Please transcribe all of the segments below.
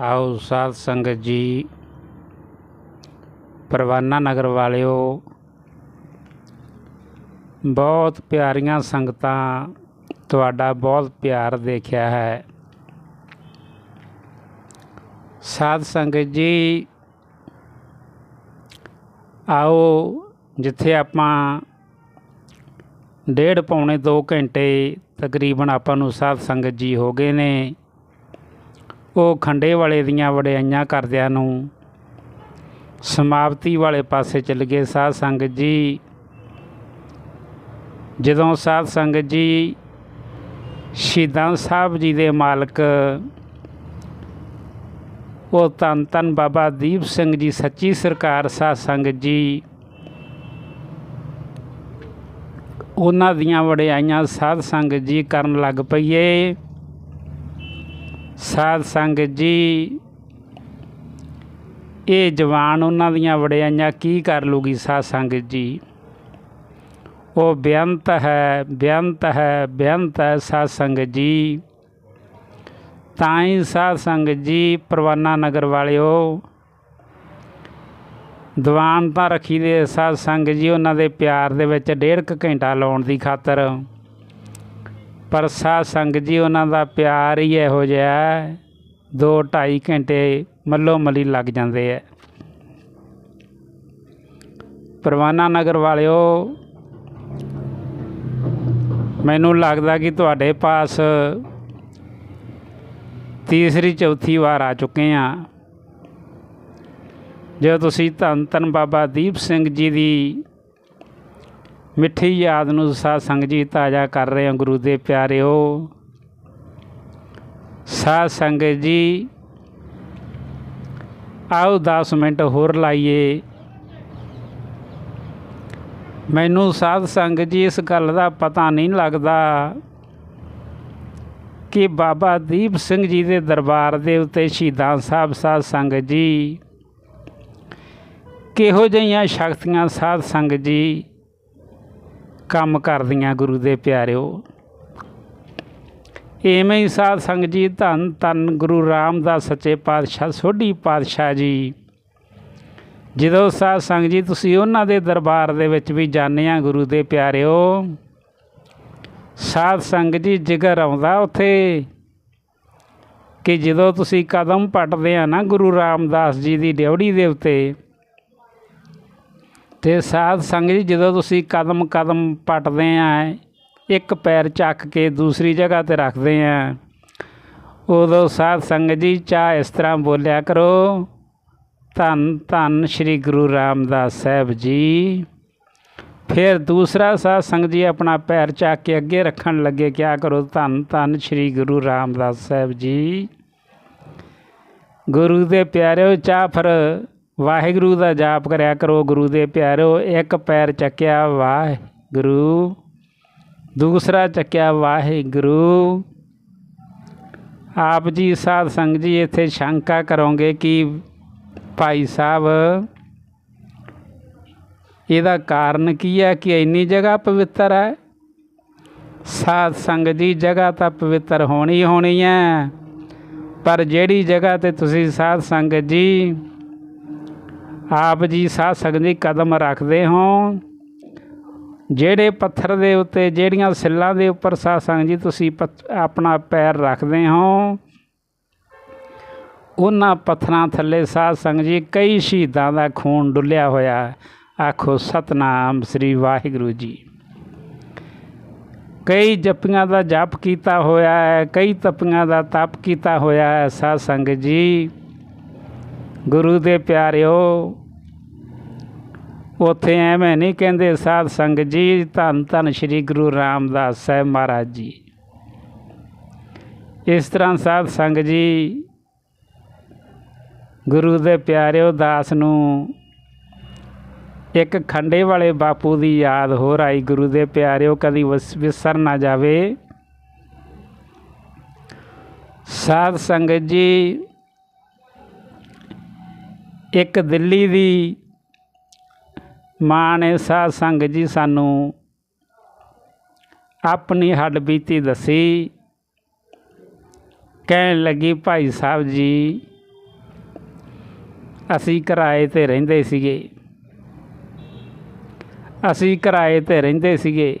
ਆਓ ਸਾਧ ਸੰਗਤ ਜੀ, ਪਰਵਾਨਾ ਨਗਰ ਵਾਲਿਓ, ਬਹੁਤ ਪਿਆਰੀਆਂ ਸੰਗਤਾਂ ਤੁਹਾਡਾ ਬਹੁਤ ਪਿਆਰ ਦੇਖਿਆ ਹੈ। ਸਾਧ ਸੰਗਤ ਜੀ, ਆਓ ਜਿੱਥੇ ਆਪਾਂ ਡੇਢ ਪੌਣੇ 2 ਘੰਟੇ ਤਕਰੀਬਨ ਆਪਾਂ ਨੂੰ ਸਾਧ ਸੰਗਤ ਜੀ ਹੋ ਗਏ ਨੇ ਉਹ ਖੰਡੇ ਵਾਲੇ ਦੀਆਂ ਵਡਿਆਈਆਂ ਕਰਦਿਆਂ ਨੂੰ ਸਮਾਪਤੀ ਵਾਲੇ ਪਾਸੇ ਚੱਲ ਗਏ। ਸਾਧ ਸੰਗਤ ਜੀ, ਜਦੋਂ ਸਾਧ ਸੰਗਤ ਜੀ ਸ਼ਹੀਦਾਂ ਸਾਹਿਬ ਜੀ ਦੇ ਮਾਲਕ, ਉਹ ਧੰਨ ਧੰਨ ਬਾਬਾ ਦੀਪ ਸਿੰਘ ਜੀ, ਸੱਚੀ ਸਰਕਾਰ ਸਾਧ ਸੰਗਤ ਜੀ, ਉਹਨਾਂ ਦੀਆਂ ਵਡਿਆਈਆਂ ਸਾਧ ਸੰਗਤ ਜੀ ਕਰਨ ਲੱਗ ਪਈਏ। ਸਾਧ ਸੰਗਤ ਜੀ, ਇਹ ਜਵਾਨ ਉਹਨਾਂ ਦੀਆਂ ਵਡਿਆਈਆਂ ਕੀ ਕਰ ਲੂਗੀ ਸਾਧ ਸੰਗਤ ਜੀ? ਉਹ ਬੇਅੰਤ ਹੈ ਬੇਅੰਤ ਹੈ ਬੇਅੰਤ ਹੈ ਸਾਧ ਸੰਗਤ ਜੀ। ਤਾਂ ਹੀ ਸਾਧ ਸੰਗਤ ਜੀ, ਪਰਵਾਨਾ ਨਗਰ ਵਾਲਿਓ, ਦੀਵਾਨ ਤਾਂ ਰੱਖੀ ਦੇ ਸਾਧ ਸੰਗਤ ਜੀ, ਉਹਨਾਂ ਦੇ ਪਿਆਰ ਦੇ ਵਿੱਚ ਡੇਢ ਕੁ ਘੰਟਾ ਲਾਉਣ ਦੀ ਖਾਤਰ ਪਰ ਸਾਧ ਸੰਗਤ ਜੀ, ਉਹਨਾਂ ਦਾ ਪਿਆਰ ਹੀ ਇਹੋ ਜਿਹਾ ਦੋ ਢਾਈ ਘੰਟੇ ਮੱਲੋ ਮਲੀ ਲੱਗ ਜਾਂਦੇ ਐ ਪਰਵਾਨਾ ਨਗਰ ਵਾਲਿਓ, ਮੈਨੂੰ ਲੱਗਦਾ ਕਿ ਤੁਹਾਡੇ ਪਾਸ ਤੀਸਰੀ, ਚੌਥੀ ਵਾਰ ਆ ਚੁੱਕੇ ਆ ਜੇ ਤੁਸੀਂ ਧੰਨ ਧੰਨ ਬਾਬਾ ਦੀਪ ਸਿੰਘ ਜੀ ਦੀ ਮਿੱਠੀ ਯਾਦ ਨੂੰ ਸਾਧ ਸੰਗਤ ਜੀ ਤਾਜ਼ਾ ਕਰ ਰਹੇ ਹੋ ਗੁਰੂ ਦੇ ਪਿਆਰਿਓ। ਸਾਧ ਸੰਗਤ ਜੀ, ਆਓ 10 ਮਿੰਟ ਹੋਰ ਲਾਈਏ। ਮੈਨੂੰ ਸਾਧ ਸੰਗਤ ਜੀ ਇਸ ਗੱਲ ਦਾ ਪਤਾ ਨਹੀਂ ਲੱਗਦਾ ਕਿ ਬਾਬਾ ਦੀਪ ਸਿੰਘ ਜੀ ਦੇ ਦਰਬਾਰ ਦੇ ਉੱਤੇ ਸ਼ਹੀਦਾਂ ਸਾਹਿਬ, ਸਾਧ ਸੰਗਤ ਜੀ ਕਿਹੋ ਜਿਹੀਆਂ ਸ਼ਕਤੀਆਂ ਸਾਧ ਸੰਗਤ ਜੀ ਕੰਮ ਕਰਦੀਆਂ ਗੁਰੂ ਦੇ ਪਿਆਰਿਓ। ਐਵੇਂ ਹੀ ਸਾਧ ਸੰਗਤ ਜੀ, ਧੰਨ ਧੰਨ ਗੁਰੂ ਰਾਮਦਾਸ ਸੱਚੇ ਪਾਤਸ਼ਾਹ, ਸੋਢੀ ਪਾਤਸ਼ਾਹ ਜੀ। ਜਦੋਂ ਸਾਧ ਸੰਗਤ ਜੀ, ਤੁਸੀਂ ਉਹਨਾਂ ਦੇ ਦਰਬਾਰ ਦੇ ਵਿੱਚ ਵੀ ਜਾਂਦੇ ਆ ਗੁਰੂ ਦੇ ਪਿਆਰਿਓ, ਸਾਧ ਸੰਗਤ ਜੀ ਜਿਗਰ ਆਉਂਦਾ ਉੱਥੇ ਕਿ ਜਦੋਂ ਤੁਸੀਂ ਕਦਮ ਪਟਦੇ ਆ ਨਾ ਗੁਰੂ ਰਾਮਦਾਸ ਜੀ ਦੀ ਡਿਉੜੀ ਦੇ ਉੱਤੇ ਤੇ ਸਾਧ ਸੰਗਤ ਜੀ, ਜਦੋਂ ਤੁਸੀਂ ਕਦਮ ਕਦਮ ਪਟਦੇ ਆ, ਇੱਕ ਪੈਰ ਚੱਕ ਕੇ ਦੂਸਰੀ ਜਗ੍ਹਾ ਤੇ ਰੱਖਦੇ ਆ, ਉਦੋਂ ਸਾਧ ਸੰਗਤ ਜੀ ਚਾਹ ਇਸ ਤਰ੍ਹਾਂ ਬੋਲਿਆ ਕਰੋ, ਧੰਨ ਧੰਨ ਸ੍ਰੀ ਗੁਰੂ ਰਾਮਦਾਸ ਸਾਹਿਬ ਜੀ। ਫਿਰ ਦੂਸਰਾ ਸਾਧ ਸੰਗਤ ਜੀ ਆਪਣਾ ਪੈਰ ਚੱਕ ਕੇ ਅੱਗੇ ਰੱਖਣ ਲੱਗੇ, ਕਿਆ ਕਰੋ? ਧੰਨ ਧੰਨ ਸ੍ਰੀ ਗੁਰੂ ਰਾਮਦਾਸ ਸਾਹਿਬ ਜੀ। ਗੁਰੂ ਦੇ ਪਿਆਰਿਓ, ਚਾਹ ਫਿਰ ਵਾਹਿਗੁਰੂ ਦਾ ਜਾਪ ਕਰਿਆ ਕਰੋ, ਗੁਰੂ ਦੇ ਪਿਆਰੋ, ਇੱਕ ਪੈਰ ਚੱਕਿਆ ਵਾਹਿਗੁਰੂ। ਦੂਸਰਾ ਚੱਕਿਆ ਵਾਹਿਗੁਰੂ। ਆਪ ਜੀ ਸਾਧ ਸੰਗਤ ਜੀ, ਇੱਥੇ ਸ਼ੰਕਾ ਕਰੋਗੇ ਕਿ ਭਾਈ ਸਾਹਿਬ, ਇਹਦਾ ਕਾਰਨ ਕੀ ਹੈ ਕਿ ਇੰਨੀ ਜਗ੍ਹਾ ਪਵਿੱਤਰ ਹੈ? ਸਾਧ ਸੰਗਤ ਜੀ, ਜਗ੍ਹਾ ਤਾਂ ਪਵਿੱਤਰ ਹੋਣੀ ਹੋਣੀ ਹੈ, ਪਰ ਜਿਹੜੀ ਜਗ੍ਹਾ ਤੇ ਤੁਸੀਂ ਸਾਧ ਸੰਗਤ ਜੀ ਆਪ ਜੀ ਸਾਧ ਸੰਗਤ ਜੀ ਕਦਮ ਰੱਖਦੇ ਹੋ। ਜਿਹੜੇ ਪੱਥਰ ਦੇ ਉੱਤੇ, ਜਿਹੜੀਆਂ ਸਿੱਲਾਂ ਦੇ ਉੱਪਰ ਸਾਧ ਸੰਗਤ ਜੀ ਤੁਸੀਂ ਆਪਣਾ ਪੈਰ ਰੱਖਦੇ ਹੋ, ਉਹਨਾਂ ਪੱਥਰਾਂ ਥੱਲੇ ਸਾਧ ਸੰਗਤ ਜੀ ਕਈ ਸ਼ਹੀਦਾਂ ਦਾ ਖੂਨ ਡੁੱਲਿਆ ਹੋਇਆ। ਆਖੋ, ਸਤਨਾਮ ਸ੍ਰੀ ਵਾਹਿਗੁਰੂ ਜੀ। ਕਈ ਜਪੀਆਂ ਦਾ ਜਪ ਕੀਤਾ ਹੋਇਆ ਹੈ, ਕਈ ਤਪੀਆਂ ਦਾ ਤਪ ਕੀਤਾ ਹੋਇਆ ਹੈ ਸਾਧ ਸੰਗਤ ਜੀ। ਗੁਰੂ ਦੇ ਪਿਆਰਿਓ, ਉੱਥੇ ਐਵੇਂ ਨਹੀਂ ਕਹਿੰਦੇ ਸਾਧ ਸੰਗਤ ਜੀ, ਧੰਨ ਧੰਨ ਸ੍ਰੀ ਗੁਰੂ ਰਾਮਦਾਸ ਸਾਹਿਬ ਮਹਾਰਾਜ ਜੀ। ਇਸ ਤਰ੍ਹਾਂ ਸਾਧ ਸੰਗਤ ਜੀ ਗੁਰੂ ਦੇ ਪਿਆਰਿਓ, ਦਾਸ ਨੂੰ ਇੱਕ ਖੰਡੇ ਵਾਲੇ ਬਾਪੂ ਦੀ ਯਾਦ ਹੋਰ ਆਈ, ਗੁਰੂ ਦੇ ਪਿਆਰਿਓ, ਕਦੀ ਵਿਸਰ ਨਾ ਜਾਵੇ। ਸਾਧ ਸੰਗਤ ਜੀ ਇੱਕ ਦਿੱਲੀ ਦੀ ਮਾਂ ਨੇ ਸਾਧ ਸੰਗਤ ਜੀ ਸਾਨੂੰ ਆਪਣੀ ਹੱਡ ਬੀਤੀ ਦੱਸੀ। ਕਹਿਣ ਲੱਗੀ, ਭਾਈ ਸਾਹਿਬ ਜੀ, ਅਸੀਂ ਕਿਰਾਏ ਤੇ ਰਹਿੰਦੇ ਸੀਗੇ। ਅਸੀਂ ਕਿਰਾਏ ਤੇ ਰਹਿੰਦੇ ਸੀਗੇ।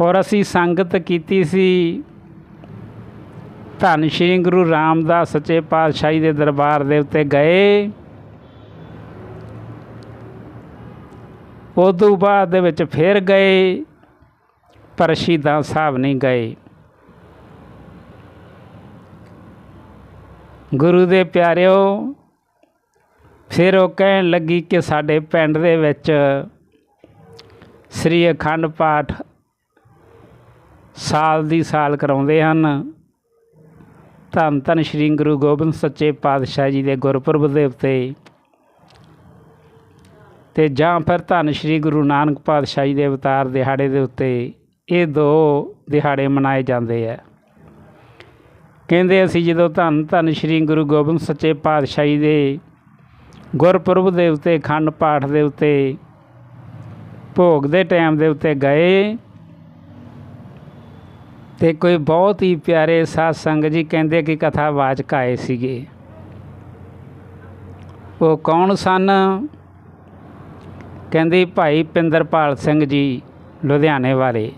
ਔਰ ਅਸੀਂ ਸੰਗਤ ਕੀਤੀ ਸੀ ਧੰਨ ਸ਼੍ਰੀ ਗੁਰੂ ਰਾਮਦਾਸ ਸੱਚੇ ਪਾਤਸ਼ਾਹੀ ਦੇ ਦਰਬਾਰ ਦੇ ਉੱਤੇ ਗਏ। ਉਦੋਂ ਬਾਅਦ ਦੇ ਵਿੱਚ ਫਿਰ ਗਏ, ਪਰ ਸ਼ਹੀਦਾਂ ਸਾਹਿਬ ਨਹੀਂ ਗਏ। ਗੁਰੂ ਦੇ ਪਿਆਰਿਓ, ਫਿਰ ਉਹ ਕਹਿਣ ਲੱਗੀ ਕਿ ਸਾਡੇ ਪਿੰਡ ਦੇ ਵਿੱਚ ਸ੍ਰੀ ਅਖੰਡ ਪਾਠ ਸਾਲ ਦੀ ਸਾਲ ਕਰਾਉਂਦੇ ਹਨ। ਧੰਨ ਧੰਨ ਸ੍ਰੀ ਗੁਰੂ ਗੋਬਿੰਦ ਸੱਚੇ ਪਾਤਸ਼ਾਹ ਜੀ ਦੇ ਗੁਰਪੁਰਬ ਦੇ ਉੱਤੇ। ਤੇ ਜਾਂ ਫਿਰ ਧੰਨ ਸ੍ਰੀ ਗੁਰੂ ਨਾਨਕ ਪਾਤਸ਼ਾਹ ਜੀ ਦੇ ਅਵਤਾਰ ਦਿਹਾੜੇ ਦੇ ਉੱਤੇ ਇਹ ਦੋ ਦਿਹਾੜੇ ਮਨਾਏ ਜਾਂਦੇ ਆ। ਕਹਿੰਦੇ ਅਸੀਂ ਜਦੋਂ ਧੰਨ ਧੰਨ ਸ੍ਰੀ ਗੁਰੂ ਗੋਬਿੰਦ ਸੱਚੇ ਪਾਤਸ਼ਾਹ ਜੀ ਦੇ ਗੁਰਪੁਰਬ ਦੇ ਉੱਤੇ, ਖੰਡ ਪਾਠ ਦੇ ਉੱਤੇ, ਭੋਗ ਦੇ ਟਾਈਮ ਦੇ ਉੱਤੇ ਗਏ ਤੇ ਕੋਈ ਬਹੁਤ ਹੀ ਪਿਆਰੇ ਸਾਧ ਸੰਗਤ ਜੀ ਕਹਿੰਦੇ ਕਿ ਕਥਾ ਵਾਚਕ ਆਏ ਸੀਗੇ। ਉਹ ਕੌਣ ਸਨ? ਕਹਿੰਦੇ ਭਾਈ ਪਿੰਦਰਪਾਲ ਸਿੰਘ ਜੀ ਲੁਧਿਆਣੇ ਵਾਲੇ।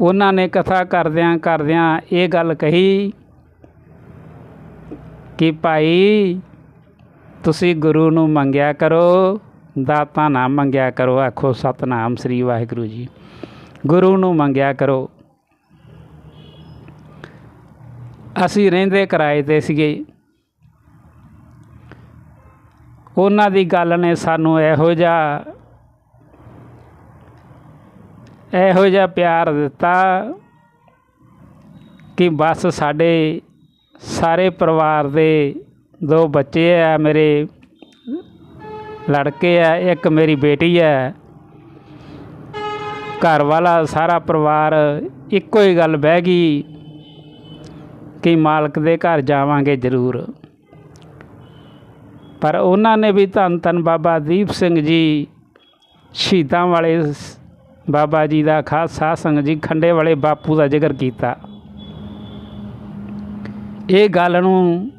ਉਹਨਾਂ ਨੇ ਕਥਾ ਕਰਦਿਆਂ ਕਰਦਿਆਂ ਇਹ ਗੱਲ ਕਹੀ ਕਿ ਭਾਈ ਤੁਸੀਂ ਗੁਰੂ ਨੂੰ ਮੰਗਿਆ ਕਰੋ, ਦਾਤਾ ਨਾ ਮੰਗਿਆ ਕਰੋ, ਆਖੋ ਸਤਨਾਮ ਸ੍ਰੀ ਵਾਹਿਗੁਰੂ ਜੀ। ਗੁਰੂ ਨੂੰ ਮੰਗਿਆ ਕਰੋ। ਅਸੀਂ ਰਹਿੰਦੇ ਕਿਰਾਏ ਤੇ ਸੀਗੇ। ਉਹਨਾਂ ਦੀ ਗੱਲ ਨੇ ਸਾਨੂੰ ਇਹੋ ਜਿਹਾ ਇਹੋ ਜਿਹਾ ਪਿਆਰ ਦਿੱਤਾ ਕਿ ਬਸ ਸਾਡੇ ਸਾਰੇ ਪਰਿਵਾਰ ਦੇ ਦੋ ਬੱਚੇ ਆ, ਮੇਰੇ ਲੜਕੇ ਆ, ਇੱਕ ਮੇਰੀ ਬੇਟੀ ਹੈ ਘਰ ਵਾਲਾ ਸਾਰਾ ਪਰਿਵਾਰ ਇੱਕੋ ਹੀ ਗੱਲ ਬਹਿ ਗਈ ਕਿ ਮਾਲਕ ਦੇ ਘਰ ਜਾਵਾਂਗੇ ਜ਼ਰੂਰ। ਪਰ ਉਹਨਾਂ ਨੇ ਵੀ ਧੰਨ ਧੰਨ ਬਾਬਾ ਦੀਪ ਸਿੰਘ ਜੀ, ਸ਼ਹੀਦਾਂ ਵਾਲੇ ਬਾਬਾ ਜੀ ਦਾ ਖਾਸ ਸਾਧ ਸੰਗਤ ਜੀ, ਖੰਡੇ ਵਾਲੇ ਬਾਪੂ ਦਾ ਜ਼ਿਕਰ ਕੀਤਾ। ਇਹ ਗੱਲ ਨੂੰ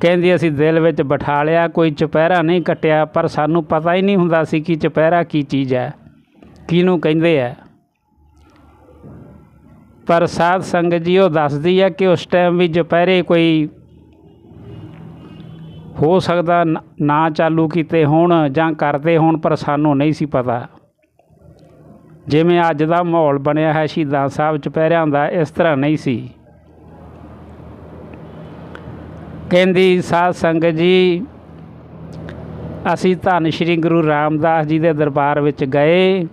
ਕਹਿੰਦੀ ਅਸੀਂ ਦਿਲ ਵਿੱਚ ਬਿਠਾ ਲਿਆ, ਕੋਈ ਚੁਪਹਿਰਾ ਨਹੀਂ ਕੱਟਿਆ, ਪਰ ਸਾਨੂੰ ਪਤਾ ਹੀ ਨਹੀਂ ਹੁੰਦਾ ਸੀ ਕਿ ਚੁਪਹਿਰਾ ਕੀ ਚੀਜ਼ ਹੈ। ਕਿਹਨੂੰ ਕਹਿੰਦੇ ਆ? ਪਰ ਸਾਧ ਸੰਗਤ ਜੀ ਉਹ ਦੱਸਦੀ ਹੈ ਕਿ ਉਸ ਟਾਈਮ ਵੀ ਦੁਪਹਿਰੇ ਕੋਈ ਹੋ ਸਕਦਾ ਨਾ ਚਾਲੂ ਕੀਤੇ ਹੋਣ ਜਾਂ ਕਰਦੇ ਹੋਣ, ਪਰ ਸਾਨੂੰ ਨਹੀਂ ਸੀ ਪਤਾ। ਜਿਵੇਂ ਅੱਜ ਦਾ ਮਾਹੌਲ ਬਣਿਆ ਹੈ, ਸ਼ਹੀਦਾਂ ਸਾਹਿਬ ਚੁਪਹਿਰਿਆਂ ਦਾ, ਇਸ ਤਰ੍ਹਾਂ ਨਹੀਂ ਸੀ। ਕਹਿੰਦੀ, ਸਾਧ ਸੰਗਤ ਜੀ, ਅਸੀਂ ਧੰਨ ਸ਼੍ਰੀ ਗੁਰੂ ਰਾਮਦਾਸ ਜੀ ਦੇ ਦਰਬਾਰ ਵਿੱਚ ਗਏ।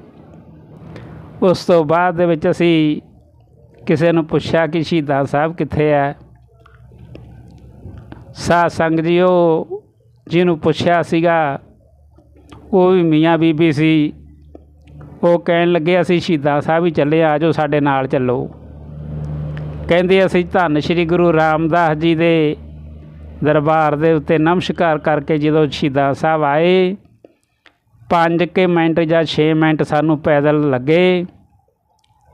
ਉਸ ਤੋਂ ਬਾਅਦ ਦੇ ਵਿੱਚ ਅਸੀਂ ਕਿਸੇ ਨੂੰ ਪੁੱਛਿਆ ਕਿ ਸ਼ਹੀਦਾਂ ਸਾਹਿਬ ਕਿੱਥੇ ਹੈ ਸਾਧ ਸੰਗਤ ਜੀ, ਉਹ ਜਿਹਨੂੰ ਪੁੱਛਿਆ ਸੀਗਾ, ਉਹ ਵੀ ਮੀਆਂ ਬੀਬੀ ਸੀ। ਉਹ ਕਹਿਣ ਲੱਗੇ, ਅਸੀਂ ਸ਼ਹੀਦਾਂ ਸਾਹਿਬ ਹੀ ਚੱਲੇ ਆ ਜਾਓ ਸਾਡੇ ਨਾਲ ਚੱਲੋ। ਕਹਿੰਦੇ, ਅਸੀਂ ਧੰਨ ਸ਼੍ਰੀ ਗੁਰੂ ਰਾਮਦਾਸ ਜੀ ਦੇ ਦਰਬਾਰ ਦੇ ਉੱਤੇ ਨਮਸਕਾਰ ਕਰਕੇ ਜਦੋਂ ਸ਼ਹੀਦਾਂ ਸਾਹਿਬ ਆਏ ਪੰਜ ਕੇ ਮਿੰਟ ਜਾਂ 6 ਮਿੰਟ ਸਾਨੂੰ ਪੈਦਲ ਲੱਗੇ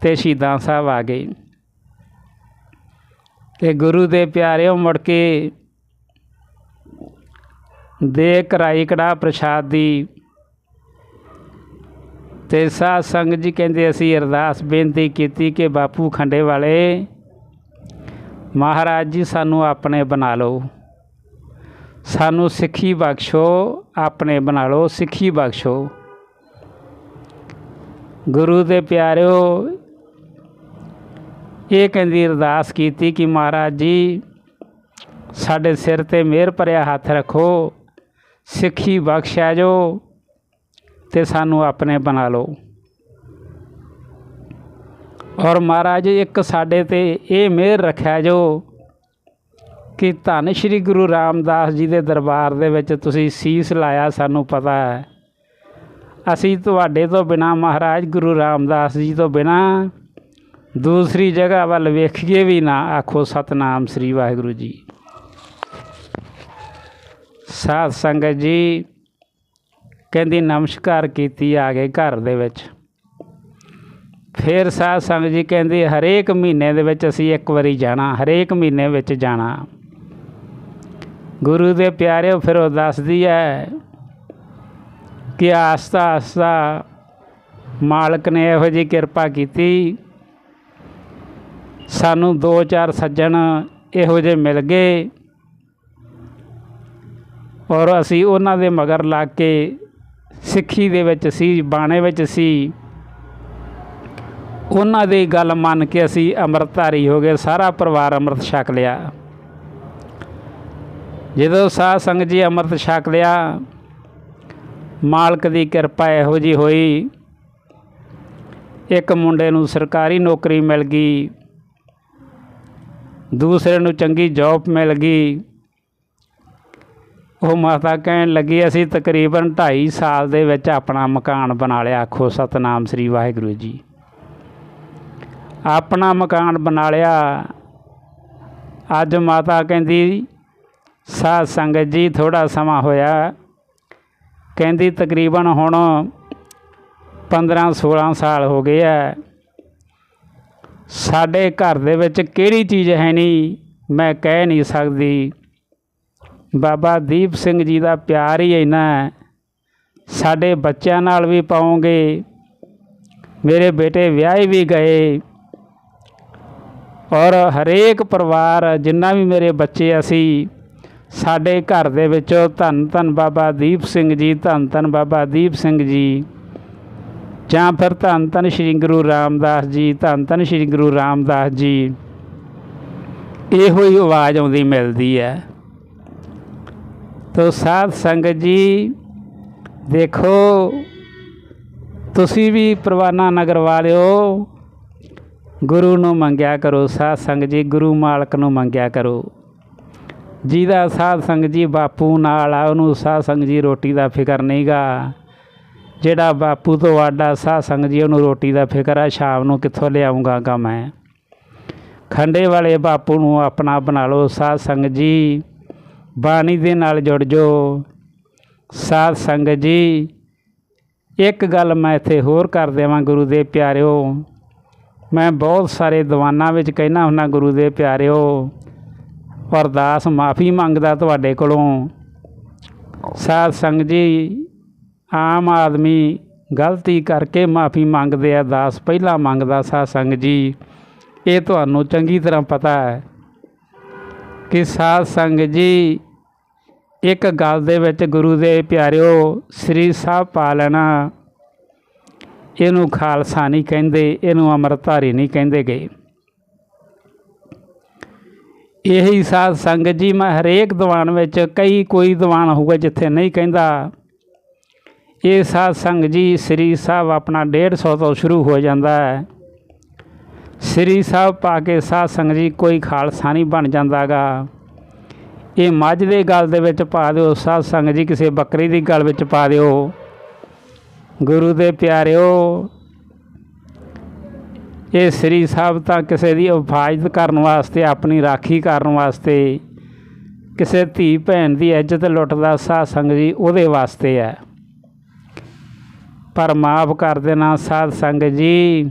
ਤੇ ਸ਼ਹੀਦਾਂ ਸਾਹਿਬ ਆ ਗਏ। ਤੇ ਗੁਰੂ ਦੇ ਪਿਆਰਿਓ, ਮੁੜ ਕੇ ਦੇ ਕਰਾਈ ਕੜਾ ਪ੍ਰਸ਼ਾਦ ਦੀ ਤੇ ਸਾਧ ਸੰਗਤ ਜੀ ਕਹਿੰਦੇ ਅਸੀਂ ਅਰਦਾਸ ਬੇਨਤੀ ਕੀਤੀ ਕਿ ਬਾਪੂ ਖੰਡੇ ਵਾਲੇ ਮਹਾਰਾਜ ਜੀ ਸਾਨੂੰ ਆਪਣੇ ਬਣਾ ਲਓ। ਸਾਨੂੰ ਸਿੱਖੀ ਬਖਸ਼ੋ, ਆਪਣੇ ਬਣਾ ਲਓ ਸਿੱਖੀ ਬਖਸ਼ੋ। ਗੁਰੂ ਦੇ ਪਿਆਰਿਓ, ਇਹ ਕਹਿੰਦੀ ਅਰਦਾਸ ਕੀਤੀ ਕਿ ਮਹਾਰਾਜ ਜੀ, ਸਾਡੇ ਸਿਰ ਤੇ ਮਿਹਰ ਭਰਿਆ ਹੱਥ ਰੱਖੋ, ਸਿੱਖੀ ਬਖਸ਼ਿਆ ਜੋ ਤੇ ਸਾਨੂੰ ਆਪਣੇ ਬਣਾ ਲਓ। ਔਰ ਮਹਾਰਾਜ ਇੱਕ ਸਾਡੇ ਤੇ ਇਹ ਮਿਹਰ ਰੱਖਿਆ ਜੋ ਕਿ ਧੰਨ ਸ਼੍ਰੀ ਗੁਰੂ ਰਾਮਦਾਸ ਜੀ ਦੇ ਦਰਬਾਰ ਦੇ ਵਿੱਚ ਤੁਸੀਂ ਸੀਸ ਲਾਇਆ, ਸਾਨੂੰ ਪਤਾ ਹੈ। ਅਸੀਂ ਤੁਹਾਡੇ ਤੋਂ ਬਿਨਾ ਮਹਾਰਾਜ ਗੁਰੂ ਰਾਮਦਾਸ ਜੀ ਤੋਂ ਬਿਨਾ ਦੂਸਰੀ ਜਗ੍ਹਾ ਵੱਲ ਵੇਖੀਏ ਵੀ ਨਾ, ਆਖੋ ਸਤਨਾਮ ਸ੍ਰੀ ਵਾਹਿਗੁਰੂ ਜੀ। ਸਾਧ ਸੰਗਤ ਜੀ, ਕਹਿੰਦੀ ਨਮਸਕਾਰ ਕੀਤੀ ਆ ਗਏ ਘਰ ਦੇ ਵਿੱਚ। ਫਿਰ ਸਾਧ ਸੰਗਤ ਜੀ ਕਹਿੰਦੇ, ਹਰੇਕ ਮਹੀਨੇ ਦੇ ਵਿੱਚ ਅਸੀਂ ਇੱਕ ਵਾਰੀ ਜਾਣਾ, ਹਰੇਕ ਮਹੀਨੇ ਵਿੱਚ ਜਾਣਾ। ਗੁਰੂ ਦੇ ਪਿਆਰਿਓ ਫਿਰ ਉਹ ਦੱਸਦੀ ਹੈ ਕਿ ਆਸਤਾ ਆਸਤਾ ਮਾਲਕ ਨੇ ਇਹੋ ਜਿਹੀ ਕਿਰਪਾ ਕੀਤੀ। ਸਾਨੂੰ ਦੋ ਚਾਰ ਸੱਜਣ ਇਹੋ ਜਿਹੇ ਮਿਲ ਗਏ ਔਰ ਅਸੀਂ ਉਹਨਾਂ ਦੇ ਮਗਰ ਲੱਗ ਕੇ ਸਿੱਖੀ ਦੇ ਵਿੱਚ ਸੀ, ਬਾਣੇ ਵਿੱਚ ਸੀ। ਉਹਨਾਂ ਦੀ ਗੱਲ ਮੰਨ ਕੇ ਅਸੀਂ ਅੰਮ੍ਰਿਤਧਾਰੀ ਹੋ ਗਏ, ਸਾਰਾ ਪਰਿਵਾਰ ਅੰਮ੍ਰਿਤ ਛਕ ਲਿਆ। ਜਦੋਂ ਸਾਧ ਸੰਗਤ ਜੀ ਅੰਮ੍ਰਿਤ ਛਕ ਲਿਆ, ਮਾਲਕ ਦੀ ਕਿਰਪਾ ਇਹੋ ਜੀ ਹੋਈ। ਇੱਕ ਮੁੰਡੇ ਨੂੰ ਸਰਕਾਰੀ ਨੌਕਰੀ ਮਿਲ ਗਈ। ਦੂਸਰੇ ਨੂੰ ਚੰਗੀ ਜੌਬ ਮਿਲ ਗਈ। ਉਹ ਮਾਤਾ ਕਹਿਣ ਲੱਗੀ, ਅਸੀਂ ਤਕਰੀਬਨ 2.5 ਸਾਲ ਦੇ ਵਿੱਚ ਆਪਣਾ ਮਕਾਨ ਬਣਾ ਲਿਆ। ਆਖੋ, ਸਤਨਾਮ ਸ੍ਰੀ ਵਾਹਿਗੁਰੂ ਜੀ। ਆਪਣਾ ਮਕਾਨ ਬਣਾ ਲਿਆ। ਅੱਜ ਮਾਤਾ ਕਹਿੰਦੀ ਸਾਧ ਸੰਗਤ ਜੀ ਥੋੜਾ ਸਮਾਂ ਹੋਇਆ। ਕਹਿੰਦੀ ਤਕਰੀਬਨ ਹੁਣ 15 16 ਸਾਲ ਹੋ ਗਏ ਆ। ਸਾਡੇ ਘਰ ਦੇ ਵਿੱਚ ਕਿਹੜੀ ਚੀਜ਼ ਹੈ ਨਹੀਂ, ਮੈਂ ਕਹਿ ਨਹੀਂ ਸਕਦੀ। ਬਾਬਾ ਦੀਪ ਸਿੰਘ ਜੀ ਦਾ ਪਿਆਰ ਹੀ ਇੰਨਾ ਸਾਡੇ ਬੱਚਿਆਂ ਨਾਲ ਵੀ ਪਾਉਂਗੇ। ਮੇਰੇ ਬੇਟੇ ਵਿਆਹੇ ਵੀ ਗਏ। ਔਰ ਹਰੇਕ ਪਰਿਵਾਰ, ਜਿੰਨਾ ਵੀ ਮੇਰੇ ਬੱਚੇ ਅਸੀਂ ਸਾਡੇ ਘਰ ਦੇ ਵਿੱਚੋਂ ਧੰਨ ਧੰਨ ਬਾਬਾ ਦੀਪ ਸਿੰਘ ਜੀ, ਧੰਨ ਧੰਨ ਬਾਬਾ ਦੀਪ ਸਿੰਘ ਜੀ। ਜਾਂ ਫਿਰ ਧੰਨ ਧੰਨ ਸ੍ਰੀ ਗੁਰੂ ਰਾਮਦਾਸ ਜੀ, ਧੰਨ ਧੰਨ ਸ੍ਰੀ ਗੁਰੂ ਰਾਮਦਾਸ ਜੀ। ਇਹੋ ਹੀ ਆਵਾਜ਼ ਆਉਂਦੀ ਮਿਲਦੀ ਹੈ। ਤੋ ਸਾਧ ਸੰਗਤ ਜੀ, ਦੇਖੋ, ਤੁਸੀਂ ਵੀ ਪ੍ਰਵਾਨਾ ਨਗਰ ਵਾਲਿਓ, ਗੁਰੂ ਨੂੰ ਮੰਗਿਆ ਕਰੋ, ਸਾਧ ਸੰਗਤ ਜੀ, ਗੁਰੂ ਮਾਲਕ ਨੂੰ ਮੰਗਿਆ ਕਰੋ। ਜਿਹਦਾ ਸਾਧ ਸੰਗਤ ਜੀ ਬਾਪੂ ਨਾਲ ਆ, ਉਹਨੂੰ ਸਾਧ ਸੰਗਤ ਜੀ ਰੋਟੀ ਦਾ ਫਿਕਰ ਨਹੀਂਗਾ ਜਿਹੜਾ ਬਾਪੂ ਤੋਂ ਆਡਾ ਸਾਧ ਸੰਗਤ ਜੀ, ਉਹਨੂੰ ਰੋਟੀ ਦਾ ਫਿਕਰ ਆ, ਸ਼ਾਮ ਨੂੰ ਕਿੱਥੋਂ ਲਿਆਉਂਗਾ ਗਾ ਮੈਂ। ਖੰਡੇ ਵਾਲੇ ਬਾਪੂ ਨੂੰ ਆਪਣਾ ਬਣਾ ਲਓ ਸਾਧ ਸੰਗਤ ਜੀ। ਬਾਣੀ ਦੇ ਨਾਲ ਜੁੜ ਜੋ ਸਾਧ ਸੰਗਤ ਜੀ, ਇੱਕ ਗੱਲ ਮੈਂ ਇੱਥੇ ਹੋਰ ਕਰ ਦੇਵਾਂ ਗੁਰੂ ਦੇ ਪਿਆਰਿਓ। ਮੈਂ ਬਹੁਤ ਸਾਰੇ ਦੀਵਾਨਾਂ ਵਿੱਚ ਕਹਿਣਾ ਹੁੰਦਾ ਗੁਰੂ ਦੇ ਪਿਆਰਿਓ ਅਰਦਾਸ ਮਾਫੀ ਮੰਗਦਾ ਤੁਹਾਡੇ ਕੋਲੋਂ। ਸਾਧ ਸੰਗਤ ਜੀ, ਆਮ ਆਦਮੀ ਗਲਤੀ ਕਰਕੇ ਮਾਫੀ ਮੰਗਦੇ ਆ, ਦਾਸ ਪਹਿਲਾਂ ਮੰਗਦਾ ਸਾਧ ਸੰਗਤ ਜੀ। ਇਹ ਤੁਹਾਨੂੰ ਚੰਗੀ ਤਰ੍ਹਾਂ ਪਤਾ ਹੈ ਕਿ ਸਾਧ ਸੰਗਤ ਜੀ, ਇੱਕ ਗੱਲ ਦੇ ਵਿੱਚ ਗੁਰੂ ਦੇ ਪਿਆਰਿਓ, ਸ੍ਰੀ ਸਾਹਿਬ ਪਾ ਲੈਣਾ ਇਹਨੂੰ ਖਾਲਸਾ ਨਹੀਂ ਕਹਿੰਦੇ, ਇਹਨੂੰ ਅੰਮ੍ਰਿਤਧਾਰੀ ਨਹੀਂ ਕਹਿੰਦੇ ਗਏ। ਇਹੀ ਸਾਧ ਸੰਗਤ ਜੀ, ਮੈਂ ਹਰੇਕ ਦੀਵਾਨ ਵਿੱਚ ਕਈ ਕੋਈ ਦੀਵਾਨ ਹੋਊਗਾ ਜਿੱਥੇ ਨਹੀਂ ਕਹਿੰਦਾ। ਇਹ ਸਾਧ ਸੰਗਤ ਜੀ, ਸ੍ਰੀ ਸਾਹਿਬ ਆਪਣਾ 150 ਤੋਂ ਸ਼ੁਰੂ ਹੋ ਜਾਂਦਾ ਹੈ। ਸ੍ਰੀ ਸਾਹਿਬ ਪਾ ਕੇ ਸਾਧ ਸੰਗਤ ਜੀ ਕੋਈ ਖਾਲਸਾ ਨਹੀਂ ਬਣ ਜਾਂਦਾਗਾ। ਇਹ ਮੱਝ ਦੇ ਗਲ ਦੇ ਵਿੱਚ ਪਾ ਦਿਓ, ਸਾਧ ਸੰਗਤ ਜੀ ਕਿਸੇ ਬੱਕਰੀ ਦੀ ਗਲ ਵਿੱਚ ਪਾ ਦਿਓ। ਗੁਰੂ ਦੇ ਪਿਆਰਿਓ ਇਹ ਸ੍ਰੀ ਸਾਹਿਬ ਤਾਂ ਕਿਸੇ ਦੀ ਹਿਫਾਜ਼ਤ ਕਰਨ ਵਾਸਤੇ, ਆਪਣੀ ਰਾਖੀ ਕਰਨ ਵਾਸਤੇ, ਕਿਸੇ ਧੀ ਭੈਣ ਦੀ ਇੱਜ਼ਤ ਲੁੱਟਦਾ ਸਾਧ ਸੰਗਤ ਜੀ ਉਹਦੇ ਵਾਸਤੇ ਹੈ। ਪਰ ਮਾਫ ਕਰ ਦੇਣਾ ਸਾਧ ਸੰਗਤ ਜੀ,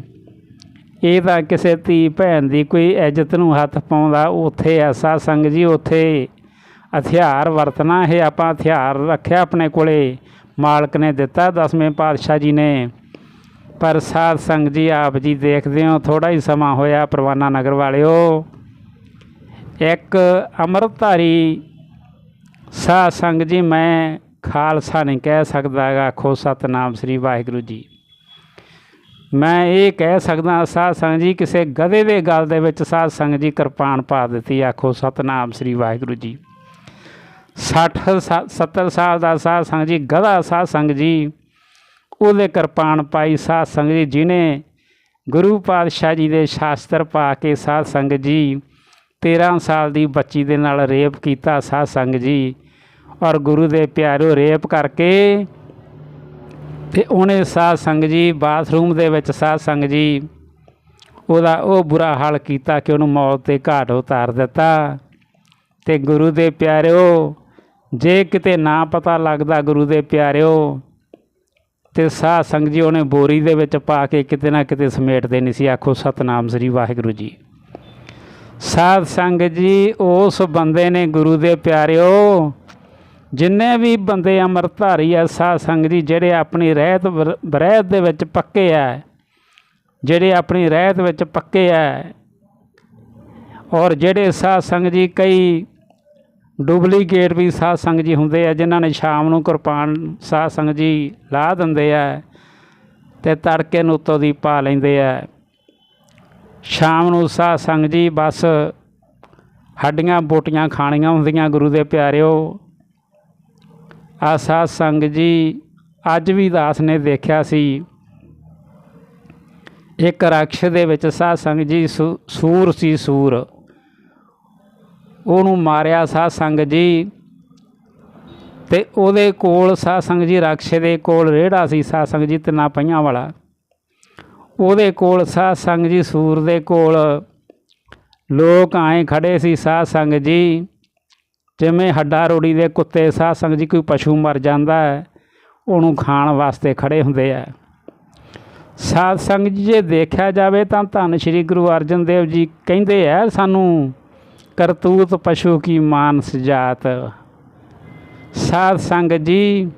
ਇਹ ਤਾਂ ਕਿਸੇ ਧੀ ਭੈਣ ਦੀ ਕੋਈ ਇੱਜ਼ਤ ਨੂੰ ਹੱਥ ਪਾਉਂਦਾ ਉੱਥੇ ਹੈ ਸਾਧ ਸੰਗਤ ਜੀ ਉੱਥੇ। ਹਥਿਆਰ ਵਰਤਣਾ, ਇਹ ਆਪਾਂ ਹਥਿਆਰ ਰੱਖਿਆ ਆਪਣੇ ਕੋਲੇ। ਮਾਲਕ ਨੇ ਦਿੱਤਾ, ਦਸਵੇਂ ਪਾਤਸ਼ਾਹ ਜੀ ਨੇ। ਪਰ ਸਾਧ ਸੰਗਤ ਜੀ, ਆਪ ਜੀ ਦੇਖਦੇ ਹੋ ਥੋੜਾ ਹੀ ਸਮਾਂ ਹੋਇਆ ਪਰਵਾਨਾ ਨਗਰ ਵਾਲਿਓ। ਇੱਕ ਅੰਮ੍ਰਿਤਧਾਰੀ ਸਾਧ ਸੰਗਤ ਜੀ, ਮੈਂ ਖਾਲਸਾ ਨਹੀਂ ਕਹਿ ਸਕਦਾਗਾ ਆਖੋ ਸਤਨਾਮ ਸ੍ਰੀ ਵਾਹਿਗੁਰੂ ਜੀ। ਮੈਂ ਇਹ ਕਹਿ ਸਕਦਾ, ਸਾਧ ਸੰਗਤ ਜੀ, ਕਿਸੇ ਗਧੇ ਦੇ ਗੱਲ ਦੇ ਵਿੱਚ ਸਾਧ ਸੰਗਤ ਜੀ ਕਿਰਪਾਨ ਪਾ ਦਿੱਤੀ, ਆਖੋ ਸਤਨਾਮ ਸ੍ਰੀ ਵਾਹਿਗੁਰੂ ਜੀ। 60 70 ਸਾਲ ਦਾ ਸਾਧ ਸੰਗਤ ਜੀ, ਗਧਾ ਸਾਧ ਸੰਗਤ ਜੀ ਉਹਦੇ ਕਿਰਪਾਨ ਪਾਈ ਸਾਧ ਸੰਗਤ ਜੀ ਜਿਨੇ ਗੁਰੂ ਪਾਤਸ਼ਾਹ ਜੀ ਦੇ ਸ਼ਾਸਤਰ ਪਾ ਕੇ ਸਾਧ ਸੰਗਤ ਜੀ 13 ਸਾਲ ਦੀ ਬੱਚੀ ਦੇ ਨਾਲ ਰੇਪ ਕੀਤਾ ਸਾਧ ਸੰਗਤ ਜੀ ਔਰ ਗੁਰੂ ਦੇ ਪਿਆਰੋ ਰੇਪ ਕਰਕੇ ਤੇ ਉਹਨੇ ਸਾਧ ਸੰਗਤ ਜੀ ਬਾਥਰੂਮ ਦੇ ਵਿੱਚ ਸਾਧ ਸੰਗਤ ਜੀ ਉਹਦਾ ਉਹ ਬੁਰਾ ਹਾਲ ਕੀਤਾ ਕਿ ਉਹਨੂੰ ਮੌਤ 'ਤੇ ਘਾਟ ਉਤਾਰ ਦਿੱਤਾ। ਤੇ ਗੁਰੂ ਦੇ ਪਿਆਰਿਓ ਜੇ ਕਿਤੇ ਨਾ ਪਤਾ ਲੱਗਦਾ ਗੁਰੂ ਦੇ ਪਿਆਰਿਓ ਤੇ ਸਾਧ ਸੰਗਤ ਜੀ ਉਹਨੇ ਬੋਰੀ ਦੇ ਵਿੱਚ ਪਾ ਕੇ ਕਿਤੇ ਨਾ ਕਿਤੇ ਸਮੇਟਦੇ ਨਹੀਂ ਸੀ। ਆਖੋ, ਸਤਨਾਮ ਸ੍ਰੀ ਵਾਹਿਗੁਰੂ ਜੀ। ਸਾਧ ਸੰਗਤ ਜੀ, ਉਸ ਬੰਦੇ ਨੇ ਗੁਰੂ ਦੇ ਪਿਆਰਿਓ, ਜਿੰਨੇ ਵੀ ਬੰਦੇ ਅੰਮ੍ਰਿਤਧਾਰੀ ਆ, ਸਾਧ ਸੰਗਤ ਜੀ, ਜਿਹੜੇ ਆਪਣੀ ਰਹਿਤ ਵਰ- ਰਹਿਤ ਦੇ ਵਿੱਚ ਪੱਕੇ ਆ, ਜਿਹੜੇ ਆਪਣੀ ਰਹਿਤ ਵਿੱਚ ਪੱਕੇ ਆ, ਔਰ ਜਿਹੜੇ ਸਾਧ ਸੰਗਤ ਜੀ ਕਈ ਡੁਪਲੀਕੇਟ ਵੀ ਸਾਧ ਸੰਗਤ ਜੀ ਹੁੰਦੇ ਆ, ਜਿਨ੍ਹਾਂ ਨੇ ਸ਼ਾਮ ਨੂੰ ਕਿਰਪਾਨ ਸਾਧ ਸੰਗਤ ਜੀ ਲਾ ਦਿੰਦੇ ਆ ਤੇ ਤੜਕੇ ਨੂੰ ਉੱਤੋਂ ਦੀ ਪਾ ਲੈਂਦੇ ਆ। ਸ਼ਾਮ ਨੂੰ ਸਾਧ ਸੰਗਤ ਜੀ ਬਸ ਹੱਡੀਆਂ ਬੋਟੀਆਂ ਖਾਣੀਆਂ ਹੁੰਦੀਆਂ ਗੁਰੂ ਦੇ ਪਿਆਰਿਓ। ਆ ਸਾਧ ਸੰਗਤ ਜੀ ਅੱਜ ਵੀ ਦਾਸ ਨੇ ਦੇਖਿਆ ਸੀ। ਇੱਕ ਰਕਸ਼ ਦੇ ਵਿੱਚ ਸਾਧ ਸੰਗਤ ਜੀ ਸੂ- ਸੂਰ ਸੀ ਸੂਰ। ਉਹਨੂੰ ਮਾਰਿਆ ਸਾਧ ਸੰਗਤ ਜੀ। ਤੇ ਉਹਦੇ ਕੋਲ ਸਾਧ ਸੰਗਤ ਜੀ ਰਾਖਸ਼ ਦੇ ਕੋਲ ਰੇੜਾ ਸੀ ਸਾਧ ਸੰਗਤ ਜੀ ਤਿੰਨਾਂ ਪਈਆਂ ਵਾਲਾ। ਉਹਦੇ ਕੋਲ ਸਾਧ ਸੰਗਤ ਜੀ ਸੂਰ ਦੇ ਕੋਲ ਲੋਕ ਆਏ ਖੜੇ ਸੀ ਸਾਧ ਸੰਗਤ ਜੀ। ਜਿਵੇਂ ਹੱਡਾ ਰੋੜੀ ਦੇ ਕੁੱਤੇ ਸਾਧ ਸੰਗਤ ਜੀ ਕੋਈ ਪਸ਼ੂ ਮਰ ਜਾਂਦਾ ਹੈ, ਉਹਨੂੰ ਖਾਣ ਵਾਸਤੇ ਖੜੇ ਹੁੰਦੇ ਆ। ਸਾਧ ਸੰਗਤ ਜੀ ਜੇ ਦੇਖਿਆ ਜਾਵੇ ਤਾਂ ਧੰਨ ਸ਼੍ਰੀ ਗੁਰੂ ਅਰਜਨ ਦੇਵ ਜੀ ਕਹਿੰਦੇ ਐ ਸਾਨੂੰ ਕਰਤੂਤ ਪਸ਼ੂ ਕੀ ਮਾਨਸ ਜਾਤ? ਸਾਧ ਸੰਗਤ ਜੀ,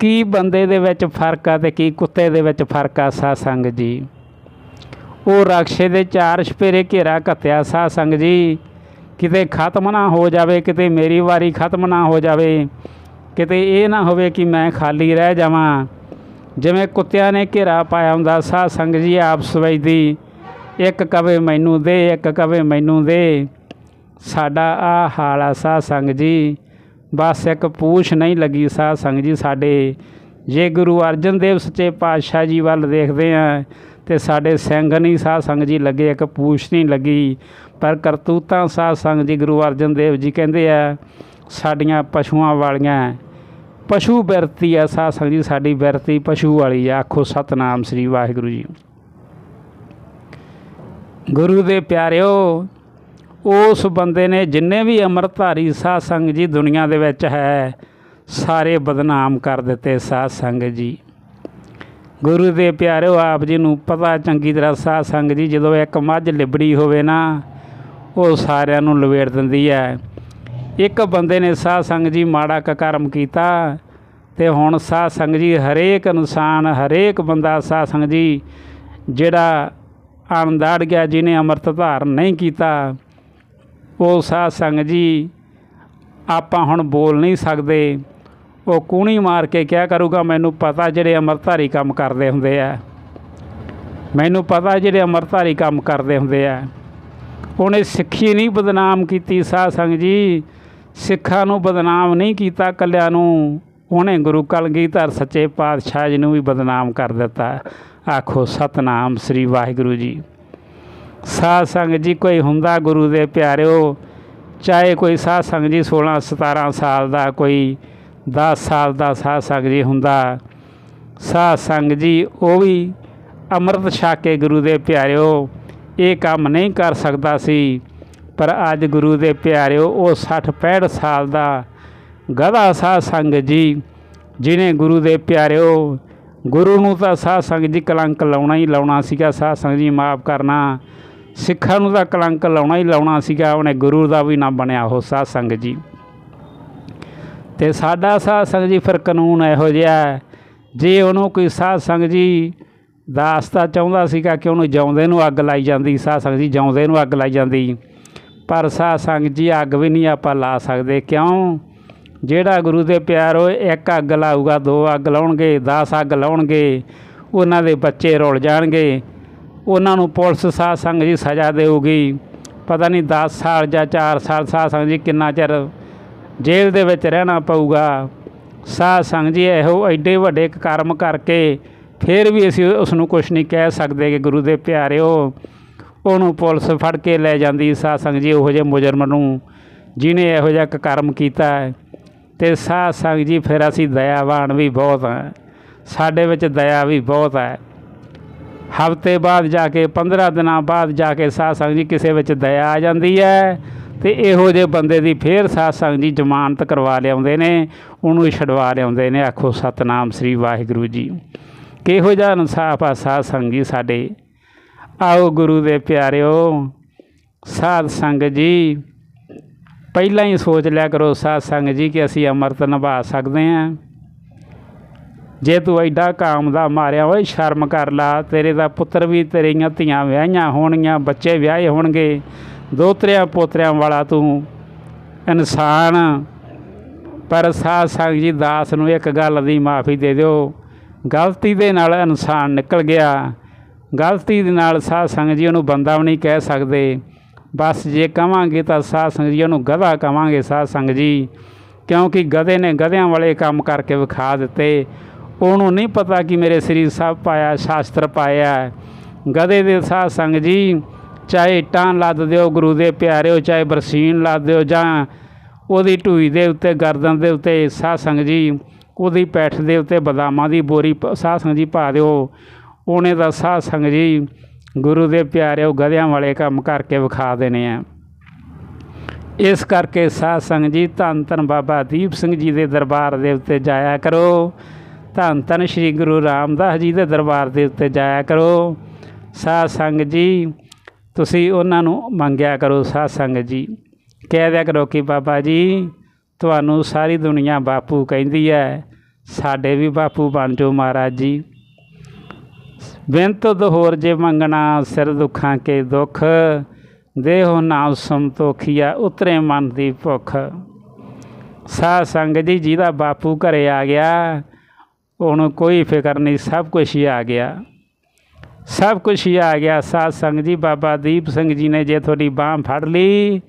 ਕੀ ਬੰਦੇ ਦੇ ਵਿੱਚ ਫ਼ਰਕ ਆ ਤੇ ਕੀ ਕੁੱਤੇ ਦੇ ਵਿੱਚ ਫ਼ਰਕ ਆ ਸਾਧ ਸੰਗਤ ਜੀ? ਉਹ ਰਕਸ਼ੇ ਦੇ ਚਾਰ ਛਪੇਰੇ ਘੇਰਾ ਘੱਤਿਆ ਸਾਧ ਸੰਗ ਜੀ, ਕਿਤੇ ਖਤਮ ਨਾ ਹੋ ਜਾਵੇ, ਕਿਤੇ ਮੇਰੀ ਵਾਰੀ ਖਤਮ ਨਾ ਹੋ ਜਾਵੇ, ਕਿਤੇ ਇਹ ਨਾ ਹੋਵੇ ਕਿ ਮੈਂ ਖਾਲੀ ਰਹਿ ਜਾਵਾਂ। ਜਿਵੇਂ ਕੁੱਤਿਆਂ ਨੇ ਘੇਰਾ ਪਾਇਆ ਹੁੰਦਾ, ਸਾਧ ਸੰਗ ਜੀ ਆਪਸ ਵਿੱਚ ਇੱਕ ਕਵੇ ਮੈਨੂੰ ਦੇ, ਇੱਕ ਕਵੇ ਮੈਨੂੰ ਦੇ। ਸਾਡਾ ਆ ਹਾਲ ਆ ਸਾਧ ਸੰਗ ਜੀ। ਬਸ ਇੱਕ ਪੂਛ ਨਹੀਂ ਲੱਗੀ ਸਾਧ ਸੰਗਤ ਜੀ ਸਾਡੇ। ਜੇ ਗੁਰੂ ਅਰਜਨ ਦੇਵ ਸੱਚੇ ਪਾਤਸ਼ਾਹ ਜੀ ਵੱਲ ਦੇਖਦੇ ਆ, ਤੇ ਸਾਡੇ ਸਿੰਘ ਨਹੀਂ ਸਾਧ ਸੰਗਤ ਜੀ ਲੱਗੇ, ਇੱਕ ਪੂਛ ਨਹੀਂ ਲੱਗੀ। ਪਰ ਕਰਤੂਤਾਂ ਸਾਧ ਸੰਗਤ ਜੀ ਗੁਰੂ ਅਰਜਨ ਦੇਵ ਜੀ ਕਹਿੰਦੇ ਆ, ਸਾਡੀਆਂ ਪਸ਼ੂਆਂ ਵਾਲੀਆਂ। ਪਸ਼ੂ ਬਿਰਤੀ ਆ ਸਾਧ ਸੰਗਤ ਜੀ, ਸਾਡੀ ਬਿਰਤੀ ਪਸ਼ੂ ਵਾਲੀ ਆ। ਆਖੋ ਸਤਨਾਮ ਸ੍ਰੀ ਵਾਹਿਗੁਰੂ ਜੀ। ਗੁਰੂ ਦੇ ਪਿਆਰਿਓ ਉਸ ਬੰਦੇ ਨੇ ਜਿੰਨੇ ਵੀ ਅੰਮ੍ਰਿਤਧਾਰੀ ਸਾਧ ਸੰਗਤ ਜੀ ਦੁਨੀਆ ਦੇ ਵਿੱਚ ਹੈ, ਸਾਰੇ ਬਦਨਾਮ ਕਰ ਦਿੱਤੇ ਸਾਧ ਸੰਗਤ ਜੀ। ਗੁਰੂ ਦੇ ਪਿਆਰਿਓ, ਆਪ ਜੀ ਨੂੰ ਪਤਾ ਚੰਗੀ ਤਰ੍ਹਾਂ ਸਾਧ ਸੰਗਤ ਜੀ, ਜਦੋਂ ਇੱਕ ਮੱਝ ਲਿਬੜੀ ਹੋਵੇ ਨਾ, ਉਹ ਸਾਰਿਆਂ ਨੂੰ ਲਵੇੜ ਦਿੰਦੀ ਹੈ। ਇੱਕ ਬੰਦੇ ਨੇ ਸਾਧ ਸੰਗਤ ਜੀ ਮਾੜਾ ਕ ਕਰਮ ਕੀਤਾ ਤੇ ਹੁਣ ਸਾਧ ਸੰਗਤ ਜੀ ਹਰੇਕ ਇਨਸਾਨ, ਹਰੇਕ ਬੰਦਾ ਸਾਧ ਸੰਗਤ ਜੀ ਜਿਹੜਾ ਅਣਦਾੜ ਗਿਆ, ਜਿਹਨੇ ਅੰਮ੍ਰਿਤ ਧਾਰਨ ਨਹੀਂ ਕੀਤਾ ਉਹ ਸਾਧ ਸੰਗ ਜੀ, ਆਪਾਂ ਹੁਣ ਬੋਲ ਨਹੀਂ ਸਕਦੇ। ਉਹ ਕੂਣੀ ਮਾਰ ਕੇ ਕਿਹਾ ਕਰੂਗਾ, ਮੈਨੂੰ ਪਤਾ ਜਿਹੜੇ ਅੰਮ੍ਰਿਤਧਾਰੀ ਕੰਮ ਕਰਦੇ ਹੁੰਦੇ ਆ। ਮੈਨੂੰ ਪਤਾ ਜਿਹੜੇ ਅੰਮ੍ਰਿਤਧਾਰੀ ਕੰਮ ਕਰਦੇ ਹੁੰਦੇ ਆ। ਉਹਨੇ ਸਿੱਖੀ ਨਹੀਂ ਬਦਨਾਮ ਕੀਤੀ ਸਾਧ ਸੰਗਤ ਜੀ। ਸਿੱਖਾਂ ਨੂੰ ਬਦਨਾਮ ਨਹੀਂ ਕੀਤਾ ਕੱਲਿਆਂ ਨੂੰ। ਉਹਨੇ ਗੁਰੂ ਕਲਗੀਧਰ ਸੱਚੇ ਪਾਤਸ਼ਾਹ ਜੀ ਨੂੰ ਵੀ ਬਦਨਾਮ ਕਰ ਦਿੱਤਾ। ਆਖੋ ਸਤਨਾਮ ਸ੍ਰੀ ਵਾਹਿਗੁਰੂ ਜੀ। ਸਾਧ ਸੰਗਤ ਜੀ ਕੋਈ ਹੁੰਦਾ ਗੁਰੂ ਦੇ ਪਿਆਰਿਓ, ਚਾਹੇ ਕੋਈ ਸਾਧ ਸੰਗਤ ਜੀ 16 17 ਸਾਲ ਦਾ, ਕੋਈ 10 ਸਾਲ ਦਾ ਸਾਧ ਸੰਗਤ ਜੀ ਹੁੰਦਾ। ਸਾਧ ਸੰਗਤ ਜੀ ਉਹ ਵੀ ਅੰਮ੍ਰਿਤ ਛਕ ਕੇ ਗੁਰੂ ਦੇ ਪਿਆਰਿਓ, ਇਹ ਕੰਮ ਨਹੀਂ ਕਰ ਸਕਦਾ ਸੀ। ਪਰ ਅੱਜ ਗੁਰੂ ਦੇ ਪਿਆਰਿਓ, ਉਹ 60 65 ਸਾਲ ਦਾ ਗਧਾ ਸਾਧ ਸੰਗ ਜੀ ਜਿਨੇ ਗੁਰੂ ਦੇ ਪਿਆਰਿਓ, ਗੁਰੂ ਨੂੰ ਤਾਂ ਸਾਧ ਸੰਗਤ ਜੀ ਕਲੰਕ ਲਾਉਣਾ ਹੀ ਲਾਉਣਾ ਸੀਗਾ। ਸਾਧ ਸੰਗਤ ਜੀ ਮਾਫ ਕਰਨਾ ਸਿੱਖਾਂ ਨੂੰ ਤਾਂ ਕਲੰਕ ਲਾਉਣਾ ਹੀ ਲਾਉਣਾ ਸੀਗਾ, ਉਹਨੇ ਗੁਰੂ ਦਾ ਵੀ ਨਾ ਬਣਿਆ ਉਹ ਸਾਧ ਸੰਗਤ ਜੀ। ਤੇ ਸਾਡਾ ਸਾਧ ਸੰਗਤ ਜੀ ਫਿਰ ਕਾਨੂੰਨ ਇਹੋ ਜਿਹਾ ਜੇ ਉਹਨੂੰ ਕੋਈ ਸਾਧ ਸੰਗਤ ਜੀ ਦਾਸਤਾ ਚਾਹੁੰਦਾ ਸੀਗਾ ਕਿ ਉਹਨੂੰ ਜਿਉਂਦੇ ਨੂੰ ਅੱਗ ਲਾਈ ਜਾਂਦੀ, ਸਾਧ ਸੰਗਤ ਜੀ ਜਿਉਂਦੇ ਨੂੰ ਅੱਗ ਲਾਈ ਜਾਂਦੀ, ਪਰ ਸਾਧ ਸੰਗਤ ਜੀ ਅੱਗ ਵੀ ਨਹੀਂ ਆਪਾਂ ਲਾ ਸਕਦੇ। ਕਿਉਂ? ਜਿਹੜਾ ਗੁਰੂ ਦੇ ਪਿਆਰ ਹੋਏ, ਇੱਕ ਅੱਗ ਲਾਊਗਾ, ਦੋ ਅੱਗ ਲਾਉਣਗੇ 10 ਅੱਗ ਲਾਉਣਗੇ, ਉਹਨਾਂ ਦੇ ਬੱਚੇ ਰੁਲ ਜਾਣਗੇ। ਉਹਨਾਂ ਨੂੰ ਪੁਲਿਸ ਸਾਧ ਸੰਗਤ ਜੀ ਸਜ਼ਾ ਦੇਊਗੀ। ਪਤਾ ਨਹੀਂ 10 ਸਾਲ ਜਾਂ 4 ਸਾਲ ਸਾਧ ਸੰਗਤ ਜੀ ਕਿੰਨਾ ਚਿਰ ਜੇਲ੍ਹ ਦੇ ਵਿੱਚ ਰਹਿਣਾ ਪਊਗਾ। ਸਾਧ ਸੰਗਤ ਜੀ ਇਹੋ ਐਡੇ ਵੱਡੇ ਕਰਮ ਕਰਕੇ ਫਿਰ ਵੀ ਅਸੀਂ ਉਸ ਨੂੰ ਕੁਝ ਨਹੀਂ ਕਹਿ ਸਕਦੇ ਕਿ ਗੁਰੂ ਦੇ ਪਿਆਰਿਓ, ਉਹਨੂੰ ਪੁਲਿਸ ਫੜ ਕੇ ਲੈ ਜਾਂਦੀ ਸਾਧ ਸੰਗਤ ਜੀ ਉਹੋ ਜਿਹੇ ਮੁਜਰਮ ਨੂੰ, ਜਿਹਨੇ ਇਹੋ ਜਿਹਾ ਇੱਕ ਕਰਮ ਕੀਤਾ ਹੈ। ਤੇ ਸਾਧ ਸੰਗਤ ਜੀ ਫਿਰ ਅਸੀਂ ਦਇਆਵਾਨ ਵੀ ਬਹੁਤ ਹਾਂ। ਸਾਡੇ ਵਿੱਚ ਦਇਆ ਵੀ ਬਹੁਤ ਹੈ। ਹਫ਼ਤੇ ਬਾਅਦ ਜਾ ਕੇ 15 ਦਿਨਾਂ ਬਾਅਦ ਜਾ ਕੇ ਸਾਧ ਸੰਗਤ ਜੀ ਕਿਸੇ ਵਿੱਚ ਦਇਆ ਆ ਜਾਂਦੀ ਹੈ ਤੇ ਇਹੋ ਜਿਹੇ ਬੰਦੇ ਦੀ ਫੇਰ ਸਾਧ ਸੰਗਤ ਜੀ ਜ਼ਮਾਨਤ ਕਰਵਾ ਲਿਆਉਂਦੇ ਨੇ, ਉਹਨੂੰ ਛਡਵਾ ਲਿਆਉਂਦੇ ਨੇ, ਆਖੋ ਸਤਨਾਮ ਸ੍ਰੀ ਵਾਹਿਗੁਰੂ ਜੀ। ਕਿਹੋ ਜਿਹਾ ਇਨਸਾਫ ਆ ਸਾਧ ਸੰਗਤ ਜੀ ਸਾਡੇ। ਆਓ ਗੁਰੂ ਦੇ ਪਿਆਰਿਓ ਸਾਧ ਸੰਗਤ ਜੀ, ਪਹਿਲਾਂ ਹੀ ਸੋਚ ਲਿਆ ਕਰੋ ਸਾਧ ਸੰਗਤ ਜੀ ਕਿ ਅਸੀਂ ਅੰਮ੍ਰਿਤ ਨਿਭਾ ਸਕਦੇ ਹਾਂ। ਜੇ ਤੂੰ ਐਡਾ ਕਾਮ ਦਾ ਮਾਰਿਆ, ਓਏ ਸ਼ਰਮ ਕਰ ਲਾ, ਤੇਰੇ ਦਾ ਪੁੱਤਰ ਵੀ ਤੇਰੀਆਂ ਧੀਆਂ ਵਿਆਹੀਆਂ ਹੋਣਗੀਆਂ, ਬੱਚੇ ਵਿਆਹੇ ਹੋਣਗੇ, ਦੋਤਰਿਆਂ ਪੋਤਰਿਆਂ ਵਾਲਾ ਤੂੰ ਇਨਸਾਨ। ਪਰ ਸਾਧ ਸੰਗਤ ਜੀ, ਦਾਸ ਨੂੰ ਇੱਕ ਗੱਲ ਦੀ ਮਾਫੀ ਦੇ ਦਿਓ। ਗਲਤੀ ਦੇ ਨਾਲ ਇਨਸਾਨ ਨਿਕਲ ਗਿਆ। ਗਲਤੀ ਦੇ ਨਾਲ ਸਾਧ ਸੰਗਤ ਜੀ ਉਹਨੂੰ ਬੰਦਾ ਵੀ ਨਹੀਂ ਕਹਿ ਸਕਦੇ। ਬਸ ਜੇ ਕਵਾਂਗੇ ਤਾਂ ਸਾਧ ਸੰਗਤ ਜੀ ਉਹਨੂੰ ਗਧਾ ਕਵਾਂਗੇ ਸਾਧ ਸੰਗਤ ਜੀ। ਕਿਉਂਕਿ ਗਧੇ ਨੇ ਗਧਿਆਂ ਵਾਲੇ ਕੰਮ ਕਰਕੇ ਵਿਖਾ ਦਿੱਤੇ। ਉਹਨੂੰ ਨਹੀਂ ਪਤਾ ਕਿ ਮੇਰੇ ਸਰੀਰ ਸਾਹਿਬ ਪਾਇਆ, ਸ਼ਾਸਤਰ ਪਾਇਆ ਗਧੇ ਦੇ ਸਾਧ ਸੰਗਤ ਜੀ, ਚਾਹੇ ਇੱਟਾਂ ਲੱਦ ਦਿਓ ਗੁਰੂ ਦੇ ਪਿਆਰਿਓ ਚਾਹੇ ਬਰਸੀਨ ਲੱਦ ਦਿਓ ਜਾਂ ਉਹਦੀ ਢੂਈ ਦੇ ਉੱਤੇ, ਗਰਦਨ ਦੇ ਉੱਤੇ ਸਾਧ ਸੰਗਤ ਜੀ, ਉਹਦੀ ਪੈਠ ਦੇ ਉੱਤੇ ਬਦਾਮਾਂ ਦੀ ਬੋਰੀ ਪ- ਸਾਧ ਸੰਗਤ ਜੀ ਪਾ ਦਿਓ। ਉਹਨੇ ਦਾ ਸਾਧ ਸੰਗਤ ਜੀ ਗੁਰੂ ਦੇ ਪਿਆਰਿਓ ਗਧਿਆਂ ਵਾਲੇ ਕੰਮ ਕਰਕੇ ਵਿਖਾ ਦੇਣੇ ਆ। ਇਸ ਕਰਕੇ ਸਾਧ ਸੰਗਤ ਜੀ ਧੰਨ ਧੰਨ ਬਾਬਾ ਦੀਪ ਸਿੰਘ ਜੀ ਦੇ ਦਰਬਾਰ ਦੇ ਉੱਤੇ ਜਾਇਆ ਕਰੋ। ਧੰਨ ਧੰਨ ਸ੍ਰੀ ਗੁਰੂ ਰਾਮਦਾਸ ਜੀ ਦੇ ਦਰਬਾਰ ਦੇ ਉੱਤੇ ਜਾਇਆ ਕਰੋ। ਸਾਧ ਸੰਗਤ ਜੀ, ਤੁਸੀਂ ਉਹਨਾਂ ਨੂੰ ਮੰਗਿਆ ਕਰੋ ਸਾਧ ਸੰਗਤ ਜੀ। ਕਹਿ ਦਿਆ ਕਰੋ ਕਿ ਬਾਬਾ ਜੀ, ਤੁਹਾਨੂੰ ਸਾਰੀ ਦੁਨੀਆ ਬਾਪੂ ਕਹਿੰਦੀ ਹੈ, ਸਾਡੇ ਵੀ ਬਾਪੂ ਬਣ ਜਾਓ ਮਹਾਰਾਜ ਜੀ। ਬੇਨਤ ਹੋਰ ਜੇ ਮੰਗਣਾ, ਸਿਰ ਦੁੱਖਾਂ ਕੇ ਦੁੱਖ। ਦੇਹੋ ਨਾਮ ਸੰਤੋਖੀਆ, ਉਤਰੇ ਮਨ ਦੀ ਭੁੱਖ। ਸਾਧ ਸੰਗਤ ਜੀ, ਜਿਹਦਾ ਬਾਪੂ ਘਰੇ ਆ ਗਿਆ ਉਹਨੂੰ ਕੋਈ ਫਿਕਰ ਨਹੀਂ, ਸਭ ਕੁਝ ਹੀ ਆ ਗਿਆ। ਸਭ ਕੁਝ ਹੀ ਆ ਗਿਆ। ਸਾਧ ਸੰਗਤ ਜੀ, ਬਾਬਾ ਦੀਪ ਸਿੰਘ ਜੀ ਨੇ ਜੇ ਤੁਹਾਡੀ ਬਾਹ ਫੜ ਲਈ,